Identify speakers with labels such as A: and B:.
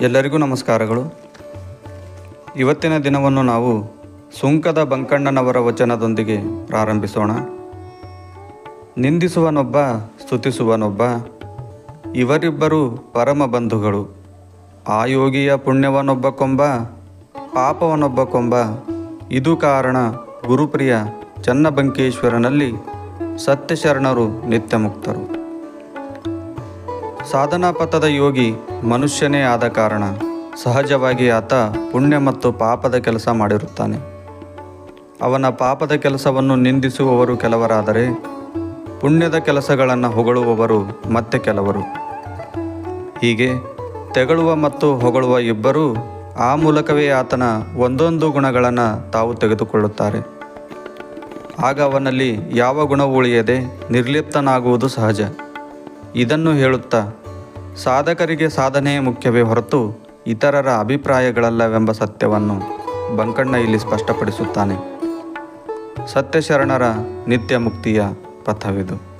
A: ಎಲ್ಲರಿಗೂ ನಮಸ್ಕಾರಗಳು. ಇವತ್ತಿನ ದಿನವನ್ನು ನಾವು ಸುಂಕದ ಬಂಕಣ್ಣನವರ ವಚನದೊಂದಿಗೆ ಪ್ರಾರಂಭಿಸೋಣ. ನಿಂದಿಸುವನೊಬ್ಬ, ಸ್ತುತಿಸುವನೊಬ್ಬ, ಇವರಿಬ್ಬರು ಪರಮ ಬಂಧುಗಳು. ಆ ಯೋಗಿಯ ಪುಣ್ಯವನೊಬ್ಬ ಕೊಂಬ, ಪಾಪವನೊಬ್ಬ ಕೊಂಬ. ಇದು ಕಾರಣ ಗುರುಪ್ರಿಯ ಚನ್ನಬಂಕೇಶ್ವರನಲ್ಲಿ ಸತ್ಯಶರಣರು ನಿತ್ಯಮುಕ್ತರು. ಸಾಧನಾ ಪಥದ ಯೋಗಿ ಮನುಷ್ಯನೇ ಆದ ಕಾರಣ ಸಹಜವಾಗಿ ಆತ ಪುಣ್ಯ ಮತ್ತು ಪಾಪದ ಕೆಲಸ ಮಾಡಿರುತ್ತಾನೆ. ಅವನ ಪಾಪದ ಕೆಲಸವನ್ನು ನಿಂದಿಸುವವರು ಕೆಲವರಾದರೆ ಪುಣ್ಯದ ಕೆಲಸಗಳನ್ನು ಹೊಗಳುವವರು ಮತ್ತೆ ಕೆಲವರು. ಹೀಗೆ ತೆಗಳುವ ಮತ್ತು ಹೊಗಳುವ ಇಬ್ಬರೂ ಆ ಮೂಲಕವೇ ಆತನ ಒಂದೊಂದು ಗುಣಗಳನ್ನು ತಾವು ತೆಗೆದುಕೊಳ್ಳುತ್ತಾರೆ. ಆಗ ಅವನಲ್ಲಿ ಯಾವ ಗುಣವು ಉಳಿಯದೆ ನಿರ್ಲಿಪ್ತನಾಗುವುದು ಸಹಜ. ಇದನ್ನು ಹೇಳುತ್ತಾ, ಸಾಧಕರಿಗೆ ಸಾಧನೆಯೇ ಮುಖ್ಯವೇ ಹೊರತು ಇತರರ ಅಭಿಪ್ರಾಯಗಳಲ್ಲವೆಂಬ ಸತ್ಯವನ್ನು ಬಂಕಣ್ಣ ಇಲ್ಲಿ ಸ್ಪಷ್ಟಪಡಿಸುತ್ತಾನೆ. ಸತ್ಯಶರಣರ ನಿತ್ಯ ಮುಕ್ತಿಯ ಪಥವಿದು.